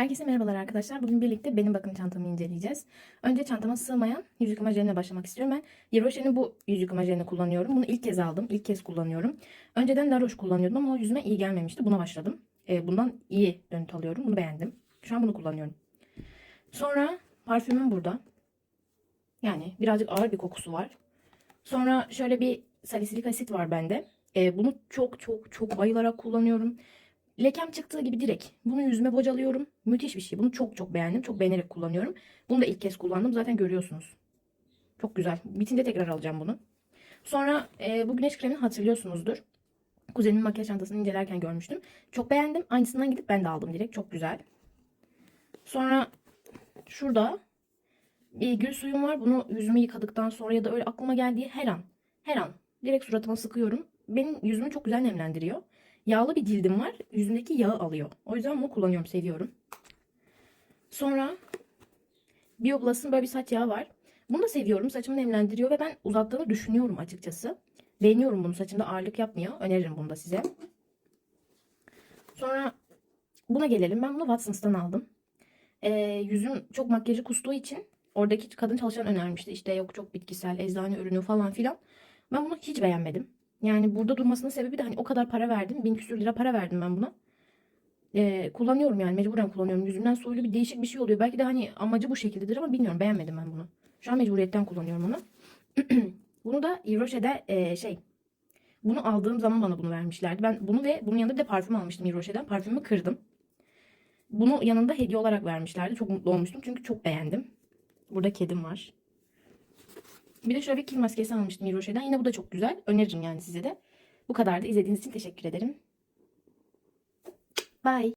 Herkese merhabalar arkadaşlar. Bugün birlikte benim bakım çantamı inceleyeceğiz. Önce çantama sığmayan yüz yıkama jeline başlamak istiyorum. Ben Yeroşe'nin bu yüz yıkama jelini kullanıyorum. Bunu ilk kez aldım. İlk kez kullanıyorum. Önceden La kullanıyordum ama o yüzüme iyi gelmemişti. Buna başladım. Ee, bundan iyi dönüt alıyorum. Bunu beğendim. Şu an bunu kullanıyorum. Sonra parfümüm burada. Yani birazcık ağır bir kokusu var. Sonra şöyle bir salisilik asit var bende. Ee, bunu çok çok çok bayılarak kullanıyorum. Lekem çıktığı gibi direkt bunu yüzüme bocalıyorum. Müthiş bir şey. Bunu çok çok beğendim. Çok beğenerek kullanıyorum. Bunu da ilk kez kullandım. Zaten görüyorsunuz. Çok güzel. Bitince tekrar alacağım bunu. Sonra e, bu güneş kremini hatırlıyorsunuzdur. Kuzenimin makyaj çantasını incelerken görmüştüm. Çok beğendim. Aynısından gidip ben de aldım direkt. Çok güzel. Sonra şurada bir gül suyum var. Bunu yüzümü yıkadıktan sonra ya da öyle aklıma geldiği her an, her an direkt suratıma sıkıyorum. Benim yüzümü çok güzel nemlendiriyor. Yağlı bir cildim var. Yüzümdeki yağı alıyor. O yüzden bunu kullanıyorum. Seviyorum. Sonra Bioblast'ın böyle bir saç yağı var. Bunu da seviyorum. Saçımı nemlendiriyor ve ben uzattığını düşünüyorum açıkçası. Beğeniyorum bunu. Saçımda ağırlık yapmıyor. Öneririm bunu da size. Sonra buna gelelim. Ben bunu Watsons'tan aldım. Ee, yüzüm çok makyajı kustuğu için oradaki kadın çalışan önermişti. İşte yok çok bitkisel, eczane ürünü falan filan. Ben bunu hiç beğenmedim. Yani burada durmasının sebebi de hani o kadar para verdim. Bin küsür lira para verdim ben buna. Ee, kullanıyorum yani mecburen kullanıyorum. Yüzümden soyulu bir değişik bir şey oluyor. Belki de hani amacı bu şekildedir ama bilmiyorum beğenmedim ben bunu. Şu an mecburiyetten kullanıyorum onu. bunu da Yves e, şey bunu aldığım zaman bana bunu vermişlerdi. Ben bunu ve bunun yanında bir de parfüm almıştım Yves. Parfümü kırdım. Bunu yanında hediye olarak vermişlerdi. Çok mutlu olmuştum çünkü çok beğendim. Burada kedim var. Bir de şöyle bir kil maskesi almıştım Rocher'den. Yine bu da çok güzel. Öneririm yani size de. Bu kadar da izlediğiniz için teşekkür ederim. Bye.